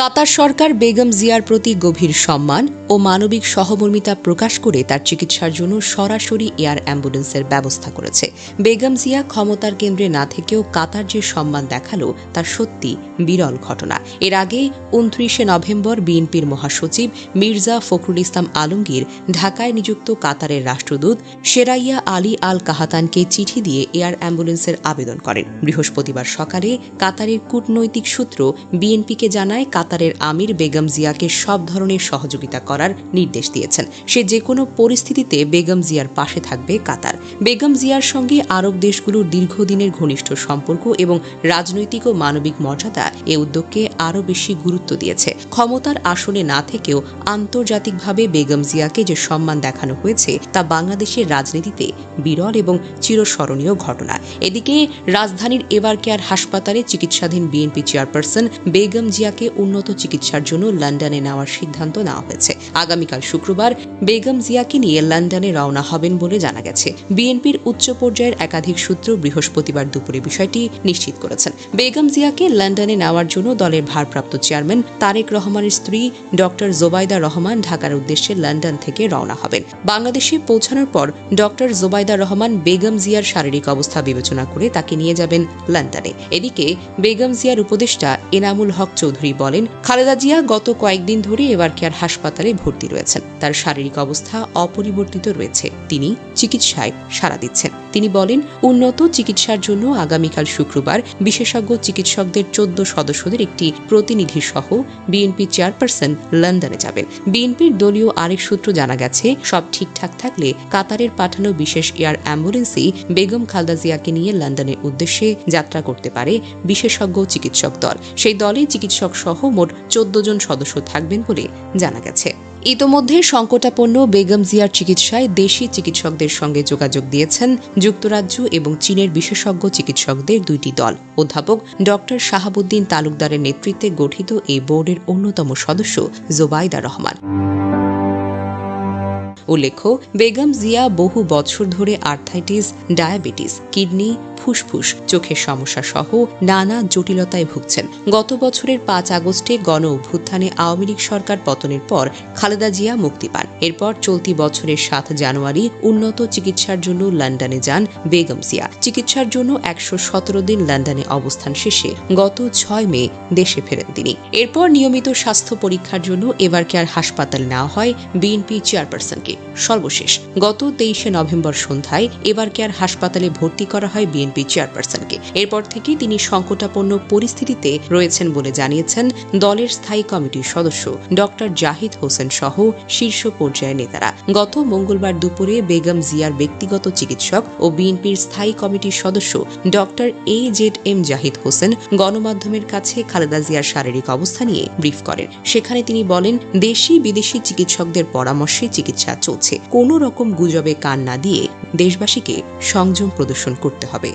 কাতার সরকার বেগম জিয়ার প্রতি গভীর সম্মান ও মানবিক সহমর্মিতা প্রকাশ করে তার চিকিৎসার জন্য সরাসরি এয়ার অ্যাম্বুলেন্সের ব্যবস্থা করেছে। বেগম জিয়া ক্ষমতার কেন্দ্রে না থেকেও কাতার যে সম্মান দেখাল, তা সত্যি বিরল ঘটনা। এর আগে উনত্রিশে নভেম্বর বিএনপির মহাসচিব মির্জা ফখরুল ইসলাম আলমগীর ঢাকায় নিযুক্ত কাতারের রাষ্ট্রদূত সেরাইয়া আলী আল কাহাতানকে চিঠি দিয়ে এয়ার অ্যাম্বুলেন্সের আবেদন করেন। বৃহস্পতিবার সকালে কাতারের কূটনৈতিক সূত্র বিএনপিকে জানায় কাতারের আমির বেগম জিয়াকে সব ধরনের সহযোগিতা করার নির্দেশ দিয়েছেন। সে যে কোনো পরিস্থিতিতে বেগম জিয়ার পাশে থাকবে কাতার। বেগম জিয়ার সঙ্গে আরব দেশগুলোর দীর্ঘদিনের ঘনিষ্ঠ সম্পর্ক এবং রাজনৈতিক ও মানবিক মর্যাদা এ উদ্যোগকে আরও বেশি গুরুত্ব দিয়েছে। ক্ষমতার আসনে না থেকেও আন্তর্জাতিকভাবে বেগম জিয়াকে যে সম্মান দেখানো হয়েছে, তা বাংলাদেশের রাজনীতিতে বিরল এবং চিরস্মরণীয় ঘটনা। এদিকে রাজধানীর এবার কেয়ার হাসপাতালে চিকিৎসাধীন বিএনপি চেয়ারপারসন বেগম জিয়াকে উন্নত চিকিৎসার জন্য লন্ডনে নেওয়ার সিদ্ধান্ত নেওয়া হয়েছে। আগামীকাল শুক্রবার বেগম জিয়াকে নিয়ে লন্ডনে রওনা হবেন বলে জানা গেছে। বিএনপির উচ্চ পর্যায়ের একাধিক সূত্র বৃহস্পতিবার দুপুরে বিষয়টি নিশ্চিত করেছেন। বেগম জিয়াকে লন্ডনে নেওয়ার জন্য দলের ভারপ্রাপ্ত চেয়ারম্যান তারেক রহমানের স্ত্রী ডক্টর জোবাইদা রহমান ঢাকার উদ্দেশ্যে লন্ডন থেকে রওনা হবেন। বাংলাদেশে পৌঁছানোর পর ডক্টর জোবাইদা রহমান বেগম জিয়ার শারীরিক অবস্থা বিবেচনা করে তাকে নিয়ে যাবেন লন্ডনে। এদিকে বেগম জিয়ার উপদেষ্টা এনামুল হক চৌধুরী বলেন খালেদা জিয়া গত কয়েকদিন ধরে এবার কেয়ার হাসপাতালে ভর্তি রয়েছেন। তার শারীরিক অবস্থা অপরিবর্তিত রয়েছে। তিনি চিকিৎসায় সাড়া দিচ্ছেন। তিনি বলেন, উন্নত চিকিৎসার জন্য আগামীকাল শুক্রবার বিশেষজ্ঞ চিকিৎসকদের চোদ্দ সদস্যদের একটি প্রতিনিধি সহ বিএনপি চেয়ারপারসন লন্ডনে যাবেন। বিএনপির দলীয় আরেক সূত্র জানা গেছে, সব ঠিকঠাক থাকলে কাতারের পাঠানো বিশেষ এয়ার অ্যাম্বুলেন্সই বেগম খালদা জিয়াকে নিয়ে লন্ডনের উদ্দেশ্যে যাত্রা করতে পারে বিশেষজ্ঞ চিকিৎসক দল। সেই দলে চিকিৎসক সহ মোট চোদ্দ জন সদস্য থাকবেন বলে জানা গেছে। ইতোমধ্যে সংকটাপন্ন বেগম জিয়ার চিকিৎসায় দেশি চিকিৎসকদের সঙ্গে যোগাযোগ দিয়েছেন যুক্তরাজ্য এবং চীনের বিশেষজ্ঞ চিকিৎসকদের দুইটি দল। অধ্যাপক ডক্টর শাহাবুদ্দিন তালুকদারের নেতৃত্বে গঠিত এই বোর্ডের অন্যতম সদস্য জোবাইদা রহমান। উল্লেখ্য, বেগম জিয়া বহু বছর ধরে আর্থাইটিস, ডায়াবেটিস, কিডনি ফুসফুস, চোখের সমস্যা সহ নানা জটিলতায় ভুগছেন। গত বছরের পাঁচ আগস্টে গণ অভ্যুত্থানে আওয়ামী লীগ সরকার পতনের পর খালেদা জিয়া মুক্তি পান। এরপর চলতি বছরের সাত জানুয়ারি উন্নত চিকিৎসার জন্য লন্ডনে যান বেগম জিয়া। চিকিৎসার জন্য একশো সতেরো দিন লন্ডনে অবস্থান শেষে গত ছয় মে দেশে ফেরেন তিনি। এরপর নিয়মিত স্বাস্থ্য পরীক্ষার জন্য এবার কেয়ার হাসপাতাল নেওয়া হয় বিএনপি চেয়ারপারসনকে। সর্বশেষ, গত তেইশে নভেম্বর সন্ধ্যায় এবার কেয়ার হাসপাতালে ভর্তি করা হয় বিএনপি চেয়ারপারসনকে। এরপর থেকে তিনি সংকটাপন্ন পরিস্থিতিতে রয়েছেন বলে জানিয়েছেন দলের স্থায়ী কমিটির সদস্য ডক্টর জাহিদ হোসেন সহ শীর্ষ পর্যায়ের নেতারা। গত মঙ্গলবার দুপুরে বেগম জিয়ার ব্যক্তিগত চিকিৎসক ও বিএনপির স্থায়ী কমিটির সদস্য doctor A Z M Zahid Hossain গণমাধ্যমের কাছে খালেদা জিয়ার শারীরিক অবস্থা নিয়ে ব্রিফ করেন। সেখানে তিনি বলেন, দেশি বিদেশি চিকিৎসকদের পরামর্শে চিকিৎসা চলছে। কোনো রকম গুজবে কান না দিয়ে দেশবাসীকে সংযম প্রদর্শন করতে হবে।